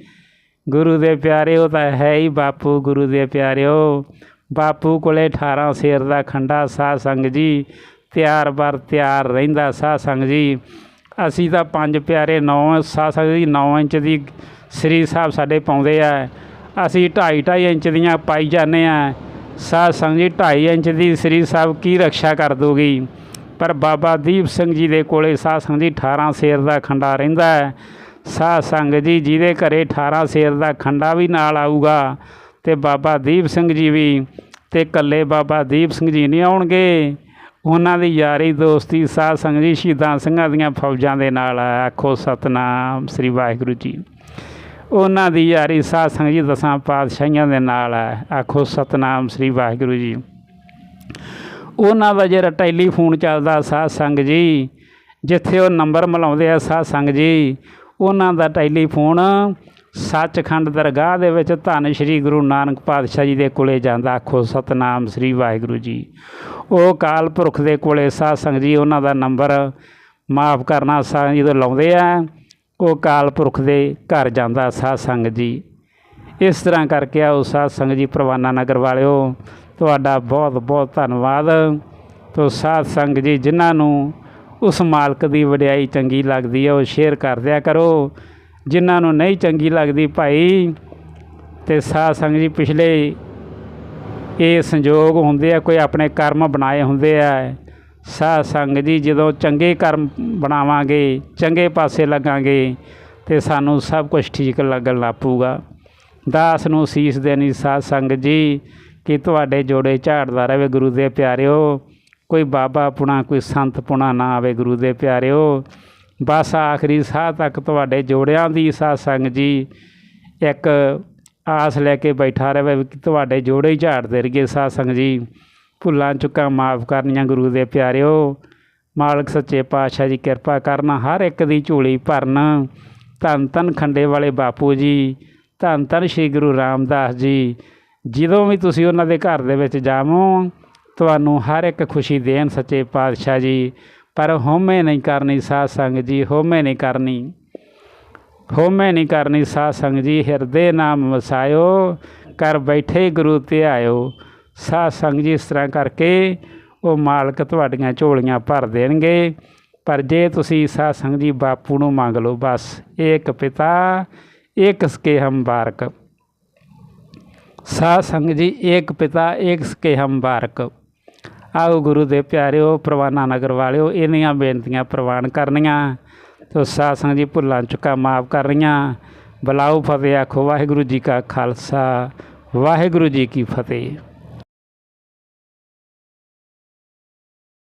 ਗੁਰੂ ਦੇ ਪਿਆਰੇ, ਉਹ ਤਾਂ ਹੈ ਹੀ ਬਾਪੂ, ਗੁਰੂ ਦੇ ਪਿਆਰਿਓ। ਬਾਪੂ ਕੋਲੇ 18 ਸ਼ੇਰ ਦਾ ਖੰਡਾ, ਸਾਧ ਸੰਗਤ ਜੀ, ਤਿਆਰ ਬਰ ਤਿਆਰ ਰਹਿੰਦਾ ਸਾਧ ਸੰਗਤ ਜੀ। ਅਸੀਂ ਤਾਂ ਪੰਜ ਪਿਆਰੇ 9 ਸਾਧ ਸੰਗਤ ਜੀ 9 ਇੰਚ ਦੀ ਸ੍ਰੀ ਸਾਹਿਬ ਸਾਡੇ ਪਾਉਂਦੇ ਆ। ਅਸੀਂ 2.5 2.5 ਇੰਚ ਦੀਆਂ ਪਾਈ ਜਾਂਦੇ ਆ। ਸਾਧ ਸੰਗਤ ਜੀ 2.5 ਇੰਚ ਦੀ ਸ੍ਰੀ ਸਾਹਿਬ ਕੀ ਰੱਖਿਆ ਕਰ ਦੋਗੀ ਪਰ ਬਾਬਾ ਦੀਪ ਸਿੰਘ ਜੀ ਦੇ ਕੋਲੇ ਸਾਧ ਸੰਗਤ ਜੀ 18 ਸ਼ੇਰ ਦਾ ਖੰਡਾ ਰਹਿੰਦਾ ਹੈ। ਸਾਧ ਸੰਗਤ ਜੀ, ਜਿਹਦੇ ਘਰੇ 18 ਸ਼ੇਰ ਦਾ ਖੰਡਾ ਵੀ ਨਾਲ ਆਊਗਾ, ਤੇ ਬਾਬਾ ਦੀਪ ਸਿੰਘ ਜੀ ਵੀ, ਤੇ ਇਕੱਲੇ ਬਾਬਾ ਦੀਪ ਸਿੰਘ ਜੀ ਨਹੀਂ ਆਉਣਗੇ। ਉਹਨਾਂ ਦੀ ਯਾਰੀ ਦੋਸਤੀ ਸਾਧ ਸੰਗਤ ਜੀ, ਸ਼ਹੀਦਾਂ ਸਿੰਘਾਂ ਦੀਆਂ ਫੌਜਾਂ ਦੇ ਨਾਲ ਹੈ। ਆਖੋ ਸਤਨਾਮ ਸ੍ਰੀ ਵਾਹਿਗੁਰੂ ਜੀ। ਉਹਨਾਂ ਦੀ ਯਾਰੀ ਸਾਧ ਸੰਗਤ ਜੀ ਦਸਾਂ ਪਾਤਸ਼ਾਹੀਆਂ ਦੇ ਨਾਲ ਹੈ। ਆਖੋ ਸਤਨਾਮ ਸ੍ਰੀ ਵਾਹਿਗੁਰੂ ਜੀ। ਉਹਨਾਂ ਦਾ ਜਿਹੜਾ ਟੈਲੀਫੋਨ ਚੱਲਦਾ ਸਾਧ ਸੰਗ ਜੀ, ਜਿੱਥੇ ਉਹ ਨੰਬਰ ਮਿਲਾਉਂਦੇ ਆ ਸਾਧ ਸੰਗ ਜੀ, ਉਹਨਾਂ ਦਾ ਟੈਲੀਫੋਨ ਸੱਚਖੰਡ ਦਰਗਾਹ ਦੇ ਵਿੱਚ ਧੰਨ ਸ਼੍ਰੀ ਗੁਰੂ ਨਾਨਕ ਪਾਤਸ਼ਾਹ ਜੀ ਦੇ ਕੋਲੇ ਜਾਂਦਾ। ਆਖੋ ਸਤਨਾਮ ਸ੍ਰੀ ਵਾਹਿਗੁਰੂ ਜੀ। ਉਹ ਕਾਲ ਪੁਰਖ ਦੇ ਕੋਲੇ ਸਾਧ ਸੰਗ ਜੀ, ਉਹਨਾਂ ਦਾ ਨੰਬਰ ਮਾਫ ਕਰਨਾ ਸਾਧ ਜਦੋਂ ਲਾਉਂਦੇ ਆ। ਉਹ ਕਾਲ ਪੁਰਖ ਦੇ ਘਰ ਜਾਂਦਾ ਸਾਧ ਸੰਗ ਜੀ। ਇਸ ਤਰ੍ਹਾਂ ਕਰਕੇ ਆਓ ਸਾਧ ਸੰਗਤ ਜੀ, ਪ੍ਰਵਾਨਾ ਨਗਰ ਵਾਲਿਓ, ਤੁਹਾਡਾ ਬਹੁਤ ਬਹੁਤ ਧੰਨਵਾਦ। ਤੋ ਸਾਧ ਸੰਗਤ ਜੀ, ਜਿਨ੍ਹਾਂ ਨੂੰ ਉਸ ਮਾਲਕ ਦੀ ਵਡਿਆਈ ਚੰਗੀ ਲੱਗਦੀ ਹੈ ਉਹ ਸ਼ੇਅਰ ਕਰ ਦਿਆ ਕਰੋ। ਜਿਨ੍ਹਾਂ ਨੂੰ ਨਹੀਂ ਚੰਗੀ ਲੱਗਦੀ ਭਾਈ, ਤੇ ਸਾਧ ਸੰਗਤ ਜੀ, ਪਿਛਲੇ ਇਹ ਸੰਜੋਗ ਹੁੰਦੇ ਆ, ਕੋਈ ਆਪਣੇ ਕਰਮ ਬਣਾਏ ਹੁੰਦੇ ਆ ਸਾਧ ਸੰਗਤ ਜੀ, ਜਦੋਂ ਚੰਗੇ ਕਰਮ ਬਣਾਵਾਂਗੇ, ਚੰਗੇ ਪਾਸੇ ਲੱਗਾਂਗੇ, ਤੇ ਸਾਨੂੰ ਸਭ ਕੁਝ ਠੀਕ ਲੱਗਣ ਲੱਗ ਪਊਗਾ। ਦਾਸ ਨੂੰ ਸੀਸ ਦੇਣੀ ਸਾਧ ਸੰਗਤ ਜੀ, ਕਿ ਤੁਹਾਡੇ ਜੋੜੇ ਝਾੜਦਾ ਰਹੇ ਗੁਰੂ ਦੇ ਪਿਆਰਿਓ। ਕੋਈ ਬਾਬਾ ਪੁਣਾ, ਕੋਈ ਸੰਤ ਪੁਣਾ ਨਾ ਆਵੇ ਗੁਰੂ ਦੇ ਪਿਆਰਿਓ। ਬਸ ਆਖਰੀ ਸਾਹ ਤੱਕ ਤੁਹਾਡੇ ਜੋੜਿਆਂ ਦੀ ਸਾਧ ਸੰਗਤ ਜੀ, ਇੱਕ ਆਸ ਲੈ ਕੇ ਬੈਠਾ ਰਹੇ ਕਿ ਤੁਹਾਡੇ ਜੋੜੇ ਹੀ ਝਾੜਦੇ ਰਹੀਏ ਸਾਧ ਸੰਗਤ ਜੀ। ਭੁੱਲਾਂ ਚੁੱਕਾਂ ਮਾਫ ਕਰਨੀਆਂ ਗੁਰੂ ਦੇ ਪਿਆਰਿਓ। ਮਾਲਕ ਸੱਚੇ ਪਾਤਸ਼ਾਹ ਜੀ ਕਿਰਪਾ ਕਰਨਾ ਹਰ ਇੱਕ ਦੀ ਝੋਲੀ ਭਰਨ। ਧੰਨ ਧੰਨ ਖੰਡੇ ਵਾਲੇ ਬਾਪੂ ਜੀ, ਧੰਨ ਧੰਨ ਸ੍ਰੀ ਗੁਰੂ ਰਾਮਦਾਸ ਜੀ। ਜਦੋਂ ਵੀ ਤੁਸੀਂ ਉਹਨਾਂ ਦੇ ਘਰ ਦੇ ਵਿੱਚ ਜਾਵੋ, ਤੁਹਾਨੂੰ ਹਰ ਇੱਕ ਖੁਸ਼ੀ ਦੇਣ ਸੱਚੇ ਪਾਤਸ਼ਾਹ ਜੀ। ਪਰ ਹੋਮੇ ਨਹੀਂ ਕਰਨੀ ਸਾਧ ਸੰਗਤ ਜੀ ਹੋਮੇ ਨਹੀਂ ਕਰਨੀ। ਹੋਮੇ ਨਹੀਂ ਕਰਨੀ ਸਾਧ ਸੰਗਤ ਜੀ, ਹਿਰਦੇ ਨਾਮ ਵਸਾਇਓ ਕਰ ਬੈਠੇ ਗੁਰੂ ਤੇ ਆਇਓ ਸਾਧ ਸੰਗਤ ਜੀ ਇਸ ਤਰ੍ਹਾਂ ਕਰਕੇ ਉਹ ਮਾਲਕ ਤੁਹਾਡੀਆਂ ਝੋਲੀਆਂ ਭਰ ਦੇਣਗੇ। ਪਰ ਜੇ ਤੁਸੀਂ ਸਾਧ ਸੰਗਤ ਜੀ ਬਾਪੂ ਨੂੰ ਮੰਗ ਲਓ, ਬਸ ਏਕ ਪਿਤਾ, ਏਕ ਸਕੇ ਹਮ ਬਾਰਕ। ਸਾਧ ਸੰਗਤ ਜੀ ਏਕ ਪਿਤਾ, ਏਕ ਸਕੇ ਹਮ ਬਾਰਕ। ਆਓ ਗੁਰੂ ਦੇ ਪਿਆਰਿਓ, ਪ੍ਰਵਾਨਾ ਨਗਰ ਵਾਲਿਓ ਇਹਨੀਆਂ ਬੇਨਤੀਆਂ ਪ੍ਰਵਾਨ ਕਰਨੀਆਂ। ਤੋ ਸਾਧ ਸੰਗਤ ਜੀ ਭੁੱਲਾਂ ਚੁੱਕਾ ਮਾਫ ਕਰਨੀਆਂ। ਰਹੀਆਂ ਬੁਲਾਓ ਫਤਿਹ, ਆਖੋ ਵਾਹਿਗੁਰੂ ਜੀ ਕਾ ਖਾਲਸਾ, ਵਾਹਿਗੁਰੂ ਜੀ ਕੀ ਫਤਿਹ।